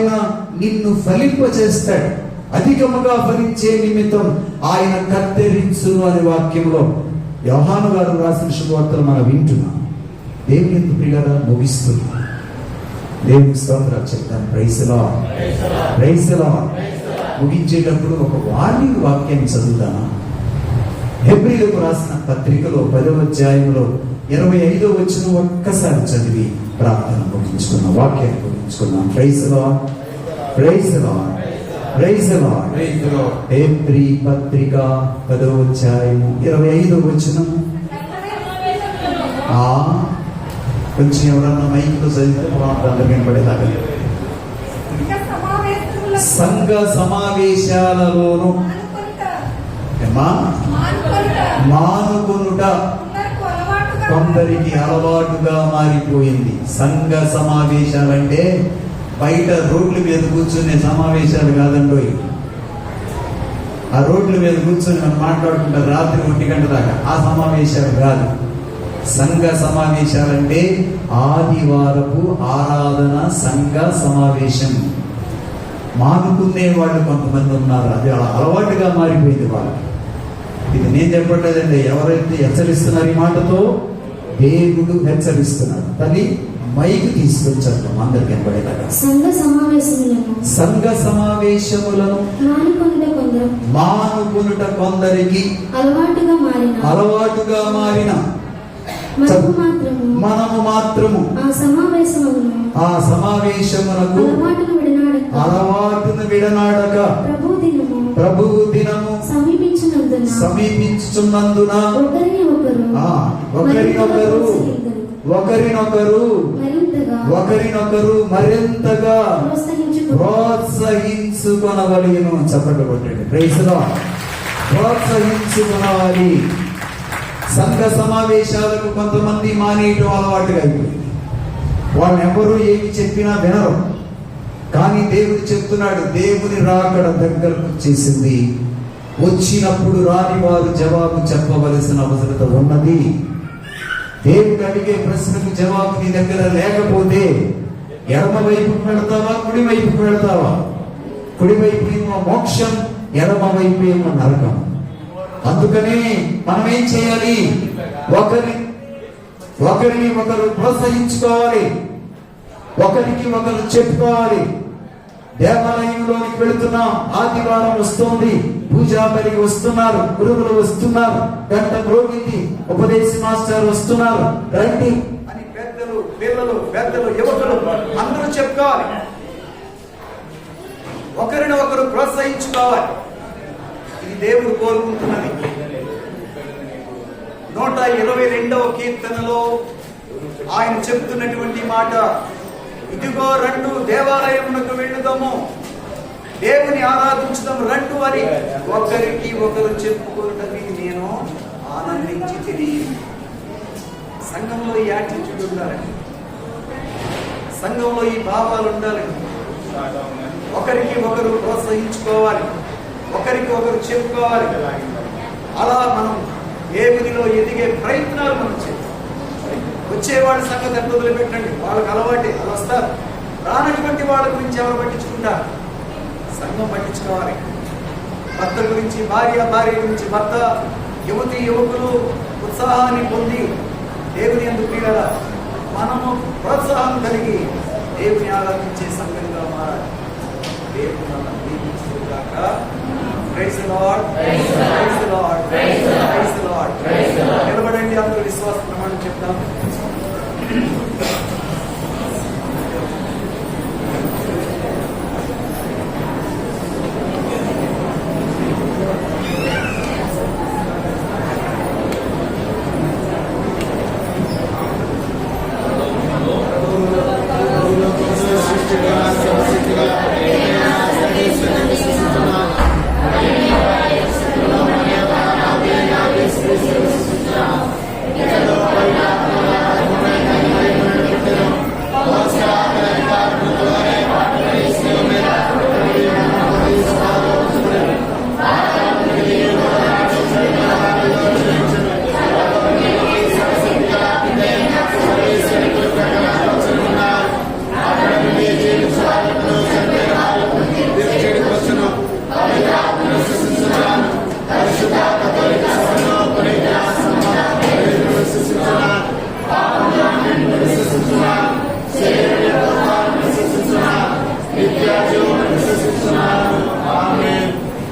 ఆయన నిన్ను ఫలింపచేస్తాడు అధికముగా ఫలించే నిమిత్తం ఆయన కత్తిరించు అనే వాక్యంలో వ్యవహాను గారు రాసిన శుభవార్తలు మనం వింటున్నాం. దేవుని ఎందుకు ప్రియులరా ముగిస్తున్నాం. దేవుని స్తోత్రాలు చెప్తాను ప్రైసలా ప్రైసలా ముగించేటప్పుడు ఒక వార్నింగ్ వాక్యాన్ని చదువుతాను హెబ్రిలకు రాసిన పత్రికలో పదవ అధ్యాయంలో ఇరవై ఐదో వచ్చిన ఒక్కసారి చదివి ప్రార్థన ముగించుకున్నాం వాక్యాన్ని ముగించుకున్నాం. ప్రైసలా ప్రైసలా ప్రైసలా హెబ్రి పత్రిక పదవ అధ్యాయము ఇరవై ఐదో వచ్చిన ఆ కొంచెం ఎవరన్నా మైక్లో చదివితే ప్రార్థన వినపడేలాగా సంఘ సమావేశాలలోను మానుకొనుట. కొందరికి అలవాటుగా మారిపోయింది. సంఘ సమావేశాలంటే బయట రోడ్ల మీద కూర్చునే సమావేశాలు కాదండోయ్. ఆ రోడ్ల మీద కూర్చొని మనం మాట్లాడుకుంటాం రాత్రి ఒంటి గంట దాకా ఆ సమావేశాలు కాదు. సంఘ సమావేశాలంటే ఆదివారపు ఆరాధన సంఘ సమావేశం. మానుకునే వాళ్ళు కొంతమంది ఉన్నారు. అది అలవాటుగా మారిపోయింది వాళ్ళకి. ఇది నేను చెప్పట్లేదండి. ఎవరైతే హెచ్చరిస్తున్నారు ఈ మాటతో దేవుడు హెచ్చరిస్తున్నాడు. తల్లి మైక్ తీసుకొని చదువు అందరికి కనబడేలాగా. సంఘ సమావేశములను సంఘ సమావేశములను మానుకొనుట కొందరు. మానుకునుట కొందరికి అలవాటుగా మారిన. అలవాటుగా మారిన. మనము మాత్రము ఆ సమావేశములను ఆ సమావేశమునకు అలవాటును విడనాడక. అలవాటును విడనాడక. ప్రభు దినము ప్రభువు దినము సమీపించినందున సమీపించుచున్నందున ఒకరిని ఒకరినొకరు ఒకరినొకరు ఒకరినొకరు మరింతగా ప్రోత్సహించుకు ప్రోత్సహించుకొనవలను చప్పట్లు కొట్టండి ప్రైజ్లో ప్రోత్సహించుకొనవాలి. సంఘ సమావేశాలకు కొంతమంది మానేయటం అలవాటుగా అయిపోయింది వాళ్ళు ఎవరు ఏమి చెప్పినా వినరు. కానీ దేవుడు చెప్తున్నాడు దేవుని రాకడ దగ్గరకు వచ్చేసింది వచ్చినప్పుడు రాని వారు జవాబు చెప్పవలసిన అవసరత ఉన్నది. దేవుడు అడిగే ప్రశ్నకు జవాబు నీ దగ్గర లేకపోతే ఎడమ వైపుకు వెళతావా కుడి వైపుకు వెళతావా కుడి వైపు ఏమో మోక్షం ఎడమ వైపు ఏమో నరకం. అందుకనే మనం ఏం చేయాలి? ఒకరి ఒకరిని ఒకరు ప్రోత్సహించుకోవాలి. ఒకరికి ఒకరు చెప్పుకోవాలి. దేవాలయంలోనికి వెళుతున్నాం. ఆదివారం వస్తోంది. పూజాబలికి వస్తున్నారు. గురువులు వస్తున్నారు. గంట మ్రోగింది. ఉపదేశ మాస్టర్ వస్తున్నారు. రండి. అని పెద్దలు పిల్లలు పెద్దలు యువకులు అందరూ చెప్పుకోవాలి. ఒకరిని ఒకరు ప్రోత్సహించుకోవాలి. ఇది దేవుడు కోరుకుంటున్నది. నూట ఇరవై రెండవ కీర్తనలో ఆయన చెప్తున్నటువంటి మాట ఇదిగో రెండు దేవాలయమునకు వెళ్ళుదాము. దేవుని ఆరాధించడం రెండు అని ఒకరికి ఒకరు చెప్పుకున్నది నేను ఆనందించి తిరిగి సంఘంలో ఈ యాటిట్యూడ్ ఉండాలండి. సంఘంలో ఈ భావాలు ఉండాలండి. ఒకరికి ఒకరు ప్రోత్సహించుకోవాలి. ఒకరికి ఒకరు చెప్పుకోవాలి. అలా మనం దేవునిలో ఎదిగే ప్రయత్నాలు వచ్చేవాడి సంగతి ఎంత వదిలిపెట్టండి? వాళ్ళకి అలవాటే వాళ్ళు వస్తారు. రానటువంటి వాళ్ళ గురించి ఎవరు పట్టించుకుంటారు? సంఘం పట్టించుకోవాలి భర్త గురించి భార్య భార్య గురించి భర్త యువతి యువకులు ఉత్సాహాన్ని పొంది దేవుని ఎందుకు ప్రియుల మనము ప్రోత్సాహం కలిగి దేవుని ఆరాధించే సంఘంగా మారాలి. దేవుడు మనం దీవించుగాక praise lord praise lord praise lord నిలబడండి అందరూ విశ్వాస ప్రమాణం చెప్తాం Amen.